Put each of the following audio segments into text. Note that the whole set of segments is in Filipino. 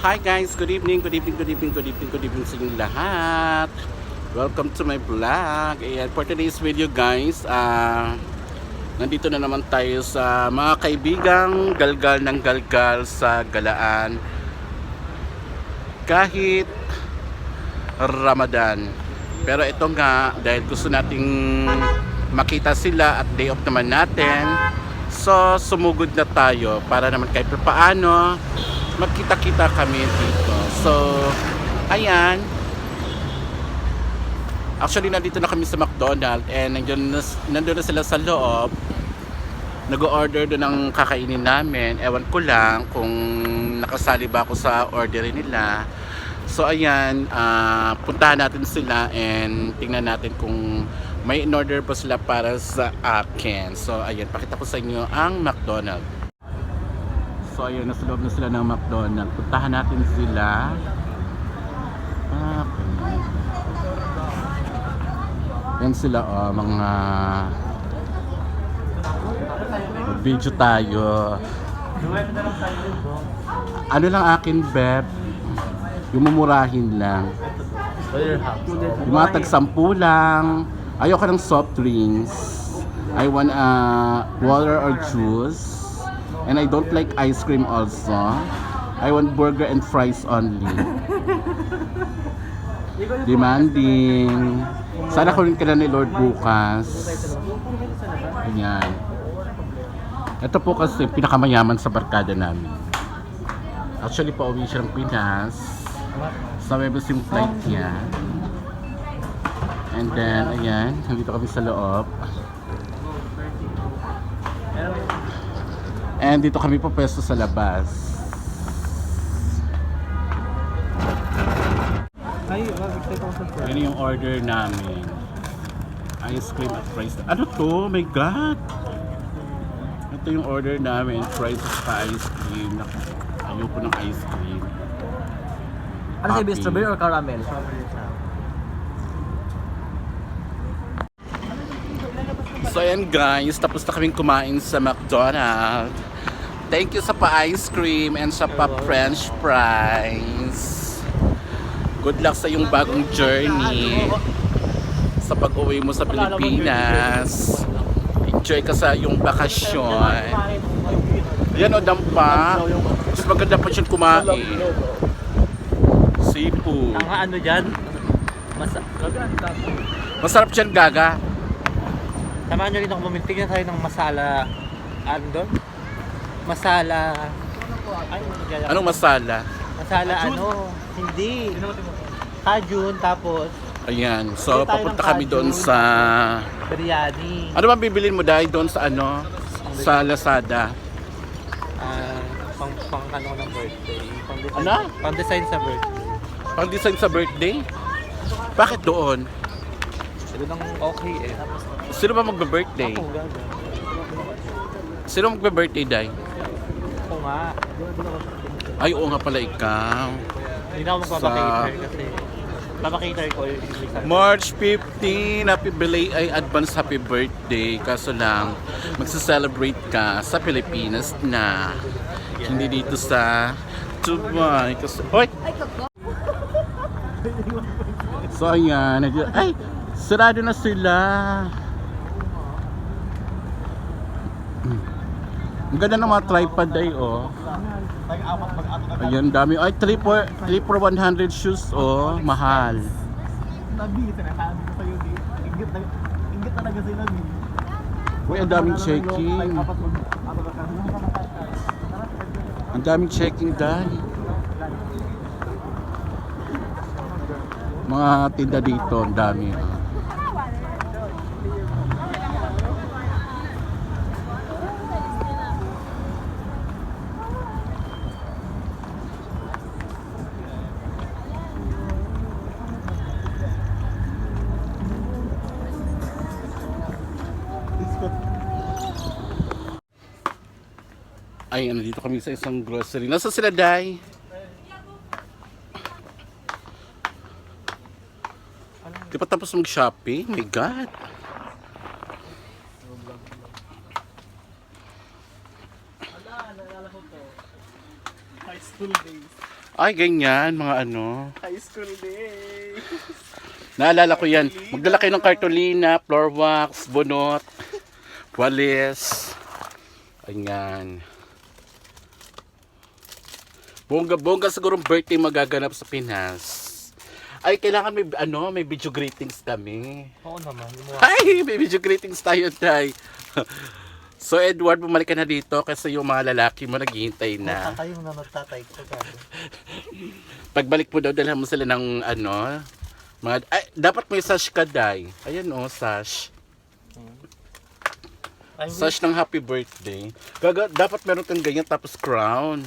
Hi guys, good evening, good evening, good evening, good evening, good evening sa inyong lahat. Welcome to my vlog. Ayan, for today's video guys, ah nandito na naman tayo sa mga kaibigang galgal ng galgal sa galaan. Kahit Ramadan. Pero ito nga, dahil gusto nating makita sila at day off naman natin, so sumugod na tayo para naman kahit paano magkita-kita kami dito. So, ayan. Actually, nandito na kami sa McDonald's and nandiyan na, nandun na sila sa loob. Nag-order doon ng kakainin namin. Ewan ko lang kung nakasali ba ako sa orderin nila. So, ayan. ah, puntahan natin sila and tingnan natin kung may in-order pa sila para sa akin. So, ayan. Pakita ko sa inyo ang McDonald's. So ayun, nasa loob na sila ng McDonald's. Puntahan natin sila. Okay. Yan sila oh, mga video tayo. Ano lang akin, Beb? Yung mumurahin lang. Yung mga tag-sampu lang. Ayoko ng soft drinks. I want uh, water or juice. And I don't like ice cream also. I want burger and fries only. Demanding. Sana kunin ka na ni Lord bukas. Ayan. Ito po kasi pinakamayaman sa barkada namin. Actually, pauwi siya ng Pinas. Sa Webes yung flight niya. And then, ayan, nandito kami sa loob. And dito kami po pwesto sa labas. Ay, sa. Yan yung order namin. Ice cream at fries. Ano to? Oh my God! Ito yung order namin. Fries at ice cream. Ayoko ng ice cream. Ano sa'yo, Happy. strawberry or caramel? So ayan guys, tapos na kaming kumain sa McDonald's. Thank you sa pa-ice cream and sa pa-french fries. Good luck sa iyong bagong journey. Sa pag-uwi mo sa Pilipinas. Enjoy ka sa iyong bakasyon. Yan o, dampa. Mas maganda pa siyang kumain. Seafood. Ang ano dyan? Mas... Masarap siyang gaga. Samahan nyo rin ako mamintig na tayo ng masala... Ano doon? Masala... Ay, ano? Anong masala? Masala ano? Hindi. Kajun, tapos Ayan. So, tayo papunta ng kami doon sa... biryani. Ano bang bibilin mo dahil doon sa ano? Sa Lazada. Ah, pang, pang ano ng birthday. Pang design, Ano? Pang design sa birthday. Pang design sa birthday? Bakit doon? Ito nang okay eh. Sino ba magbe-birthday? Ako, gaga. Sino magbe-birthday, Day? Ako nga. Ay, oo nga pala ikaw. Hindi na ako magpapakater kasi papakater ko yung. March 15, happy belay ay advance happy birthday. Kaso lang, magsa-celebrate ka sa Pilipinas na. Hindi dito sa Dubai. Kasi, Hoy! So ayan, nag- ay, sarado na sila. Ang ganda ng mga tripod ay oh. Ayan, dami. Ay, 3 for, 3 for 100 shoes oh. Mahal. Nabi, sinasabi ko sa'yo di. Ingit na, ingit talaga sila. Uy, ang daming checking. Ang daming checking dahil. Mga tinda dito, ang dami. oh. Ay, ano dito kami sa isang grocery. Nasa sila, Day? Di pa tapos mag-shopping? My God. High school days. Ay, ganyan, mga ano. High school day. Naalala ko yan. Magdala kayo ng cartolina, floor wax, bunot, walis. Ayan. Bongga-bongga siguro birthday magaganap sa Pinas. Ay, kailangan may, ano, may video greetings kami. Oo naman. Yung Ay, may video greetings tayo, Tay. so, Edward, bumalik ka na dito kasi yung mga lalaki mo naghihintay na. tatay yung nanod tatay ko. Pagbalik mo daw, dalhan mo sila ng ano, mga, ay, dapat may sash ka, Day. Ayan, oh, sash. Wish, Sash ng happy birthday. Gaga, dapat meron kang ganyan tapos crown.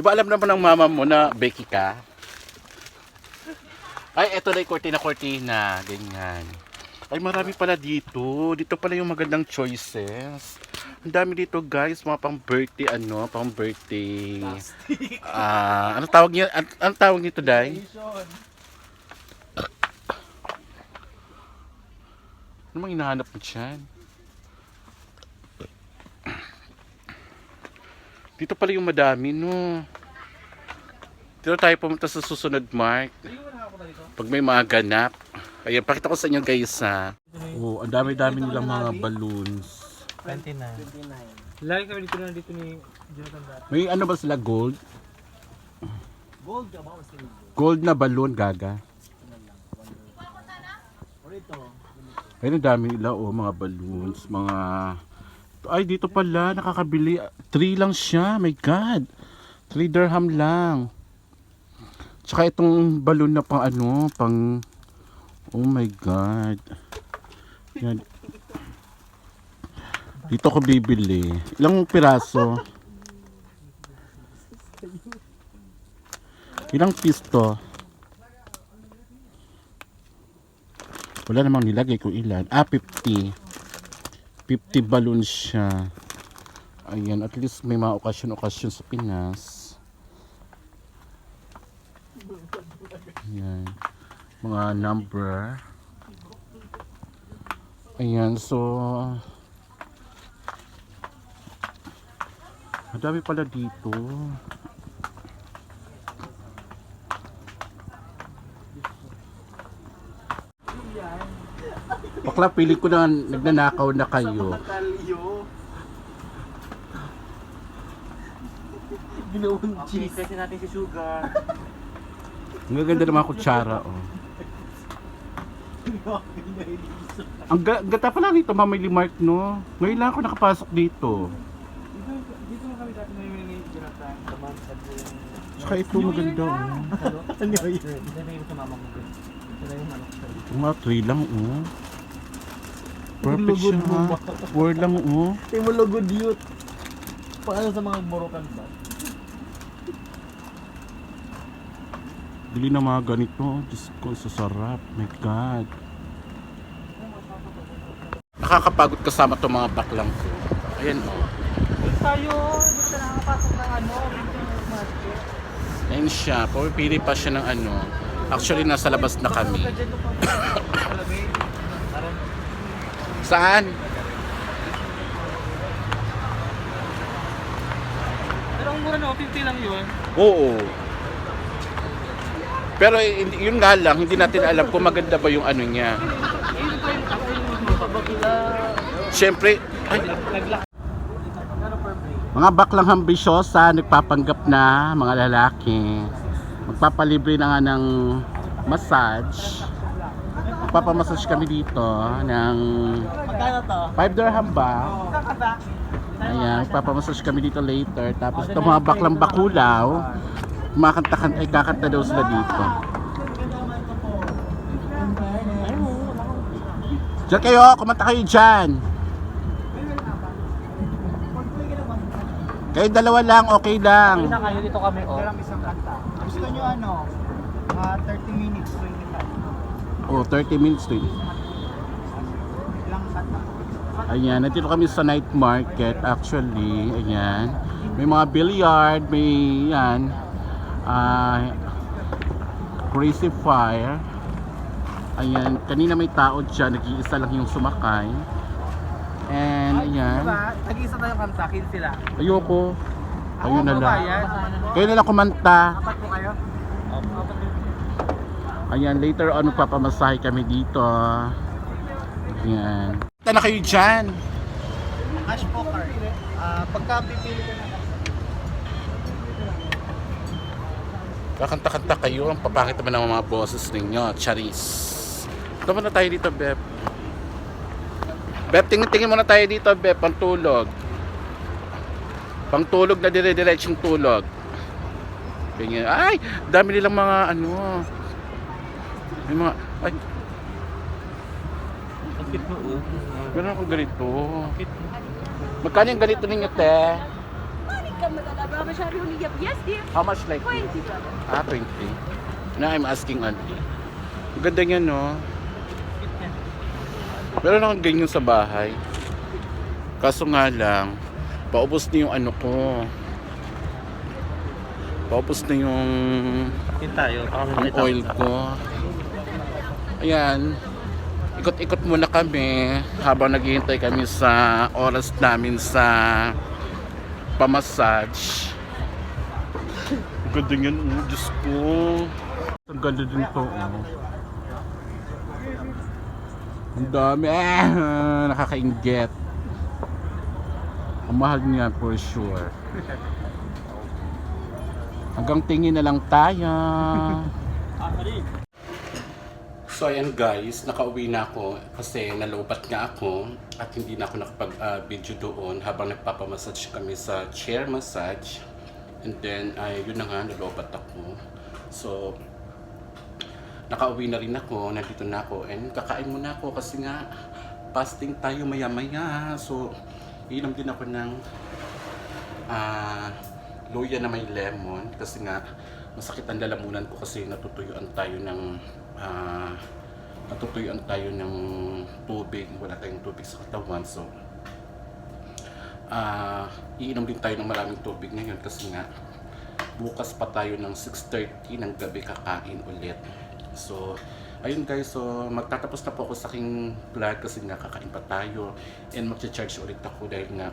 Di ba alam naman ng mama mo na Becky ka? Ay, eto na yung cortina-cortina. Ganyan. Ay, marami pala dito. Dito pala yung magandang choices. Ang dami dito, guys. Mga pang birthday, ano, pang birthday. Ah, ano tawag niya? An ano tawag nito, Day? Ano mang hinahanap mo dyan? Dito pala yung madami, no. Dito tayo pumunta sa susunod, Mark. Pag may mga ganap. Ayan, pakita ko sa inyo, guys, ha. Oh, ang dami-dami nilang mga balloons. 29. 29. Lagi kami dito na dito ni Jonathan dati. May ano ba sila, gold? Gold ka ba? Gold na balloon, gaga. Ayun, ang dami nila, oh, mga balloons, mga... Ay, dito pala, nakakabili. 3 lang siya, my God. 3 dirham lang. Tsaka itong balloon na pang ano, pang... Oh my God. Yan. Dito ko bibili. Ilang piraso? Ilang piece to? Wala namang nilagay kung ilan. Ah, 50. 50 balloons siya. Ayan, at least may mga okasyon-okasyon sa Pinas. Ayan. Mga number. Ayan, so... Madami pala dito. Bakla, pili ko na nagnanakaw na kayo. Ginawang cheese. kasi natin si Sugar. Ang gaganda naman kutsara, oh. Ang ga- gata pala nito, Mamili Mart, no? Ngayon lang ako nakapasok dito. Dito, na kami dati ngayon ni Jonathan. Taman sa yung... Tsaka ito maganda, oh. Ano yun? Hindi na yung sa mama mo. Ito na yung ano. Ang mga three lang, oh. Perfect siya, Lugod mo ha? ba? Four lang, oh. Timulogod youth. Paano sa mga borokan ba? Bili na mga ganito. Diyos ko, sasarap. My God. Nakakapagod kasama itong mga baklang ko. Ayan, oh. Tayo. Doon tayo nakakapasok ng ano. Winter market. Ayan siya. Pumipili pa siya ng ano. Actually, nasa labas na kami. Baka dyan doon pa. Kalabay. Parang Saan? Pero ang mura no, 50 lang yun. Oo. Pero yun nga lang, hindi natin alam kung maganda ba yung ano niya. Siyempre, ay, mga baklang ambisyosa, nagpapanggap na, mga lalaki. Magpapalibre na nga ng massage. Magpapamassage kami dito ng Magkano to? 5 dirham ba? Ayan, magpapamassage kami dito later. Tapos itong mga baklang bakulaw, kumakanta ay kakanta daw sila dito. Diyan kayo, kumanta kayo dyan. Kayo dalawa lang, okay lang. na kayo dito kami oh. Meron isang kanta. Gusto nyo ano? Mga 30 minutes, 25. Oh, 30 minutes kanta. Ayan, nandito kami sa night market actually. Ayan. May mga billiard, may yan. ah crazy fire. Ayan, kanina may tao dyan, nag-iisa lang yung sumakay. And ayan, Diba? Tag-isa tayo kanta, 15 lang. ayoko. Ayun na lang. Kayo na lang kumanta. Apat po kayo? Ayan, later on magpapamasahe kami dito. Ayan. Punta na kayo dyan. Cash po card. Ah, pagka pipili ko na Kakanta-kanta kayo. Ang papakit naman ng mga boses ninyo. Charis. Ito muna tayo dito, Beb. Beb, tingin-tingin muna tayo dito, Beb. Pantulog. Pangtulog na dire-diretsyung tulog. Ganyan. Ay! Dami nilang mga ano. May mga... Ay, Ang cute mo, oh. meron akong ganito. Cute mo. Magkano yung ganito ninyo, te? Panik ka matalaba masyado huniyap. Yes, dear. How much like 20 this? ba? Ah, 20. Na I'm asking auntie. Ang ganda niya, no? Meron akong ganyan sa bahay. Kaso nga lang, paubos na yung ano ko. Paubos na yung Yun tayo. Ako ang oil ko. Ayan. Ikot-ikot muna kami habang naghihintay kami sa oras namin sa pamassage. Ganda yan, oh, Diyos ko. Ang ganda din to, oh. Ang dami, ah, nakakaingget. Ang mahal niya for sure. Hanggang tingin na lang tayo. So ayan guys, nakauwi na ako kasi nalobat nga ako at hindi na ako nakapag-video doon habang nagpapamassage kami sa chair massage. And then, ay yun na nga, nalobat ako. So, nakauwi na rin ako, nandito na ako, and kakain muna ako kasi nga, fasting tayo maya-maya. So, inom din ako ng ah luya na may lemon kasi nga masakit ang lalamunan ko kasi natutuyuan tayo ng ah, natutuyuan tayo ng tubig. Wala tayong tubig sa katawan so ah iinom din tayo ng maraming tubig ngayon kasi nga bukas pa tayo ng 6.30 ng gabi kakain ulit. So ayun guys so magtatapos na po ako sa aking vlog kasi nga kakain pa tayo and magcha-charge ulit ako dahil nga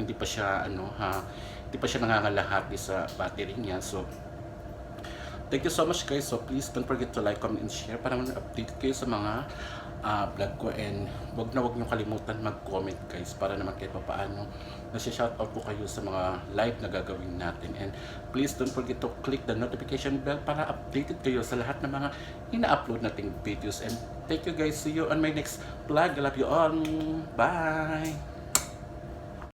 hindi pa siya ano ha hindi pa siya nangangalahati sa battery niya. So Thank you so much guys. So please don't forget to like, comment, and share para update kayo sa mga ah, vlog ko. And wag na wag niyo kalimutan mag-comment guys para naman kahit pa paano nasi-shoutout ko kayo sa mga live na gagawin natin. And please don't forget to click the notification bell para updated kayo sa lahat ng mga ina-upload nating videos. And thank you guys. See you on my next vlog. I love you all. Bye